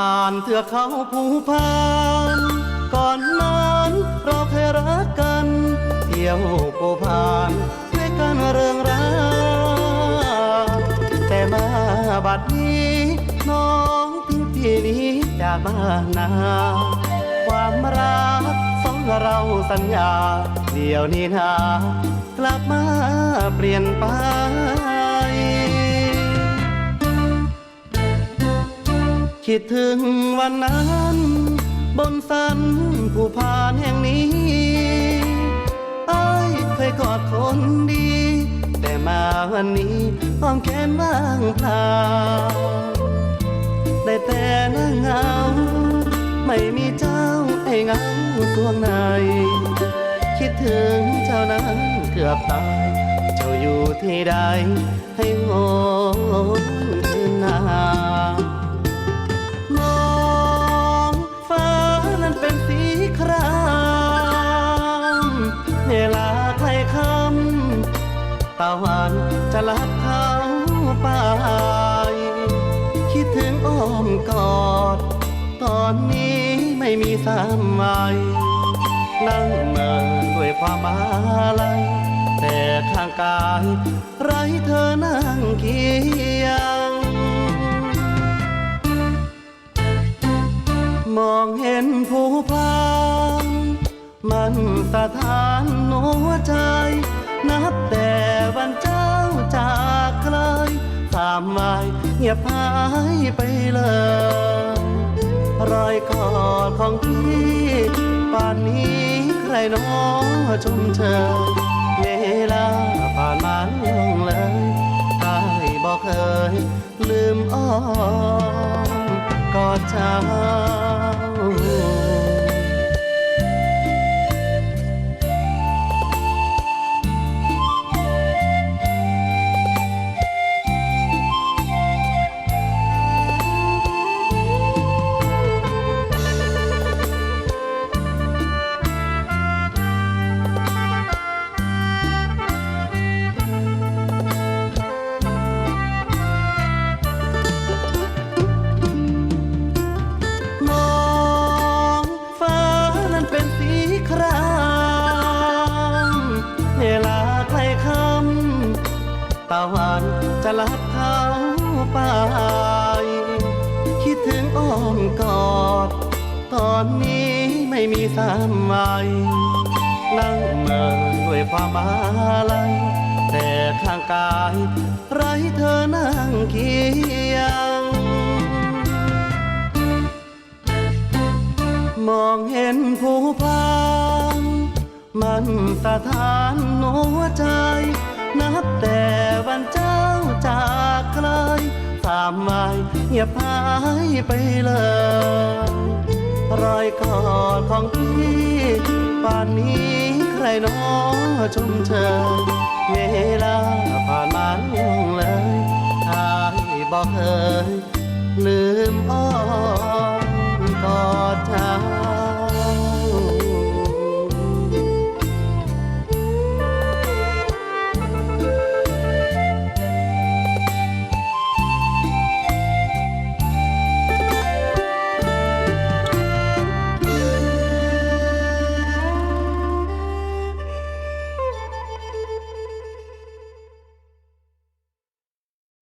านเถือกเขาภูพานก่อนนั้นเราเคยรักกัน เที่ยวโกพานด้วยกันเริงราแต่มาบัดนี้น้องทิ้งพี่นี้จากบ้านนา ความรักสองเราสัญญา เดี๋ยวนี้นากลับมาเปลี่ยนไป คิดถึงวันนั้น บนสันผู้พานแห่งนี้ไอ้เคยกอดคนดี แต่มาวันนี้อ้อมแขนว่างเปล่าได้แต่นั่งเหงา ไม่มีเจ้าให้เงาสวงใน คิดถึงเจ้านั้นเกือบตาย เจ้าอยู่ที่ใดให้โหนคืนห ลาใครคำตะวันจะลับเขาไป คิดถึงอ้อมกอด ตอนนี้ไม่มีสามวัยนั่งเมื่อด้วยความอาลัยแต่ข้างกาย ไรเธอนั่งเคียง นับแต่วันเจ้าจากไกลสามวายเงียบหายไปเลย รอยกอดของพี่ป่านนี้ใครน้อชมเชยเวลาผ่านมาล่วงเลยตายบอกเคยลืมอ้อมกอดเจ้าำตะวันจะลับเขาไป คิดถึงอ้อมกอด ตอนนี้ไม่มีสามวัยนั่งเมื่อด้วยความอาลัยแต่ข้างกาย ไร้เธอนั่งเคียง มองเห็นผู้พานมันสถานหัวใจ นับแต่ ลายสามวัยเงียบหายไปเลยรอยกอดของพี่ป่านนี้ใครน้อชมเชยเวลาผ่านมาล่วงเลยทายบอกเคยลืมอ้อ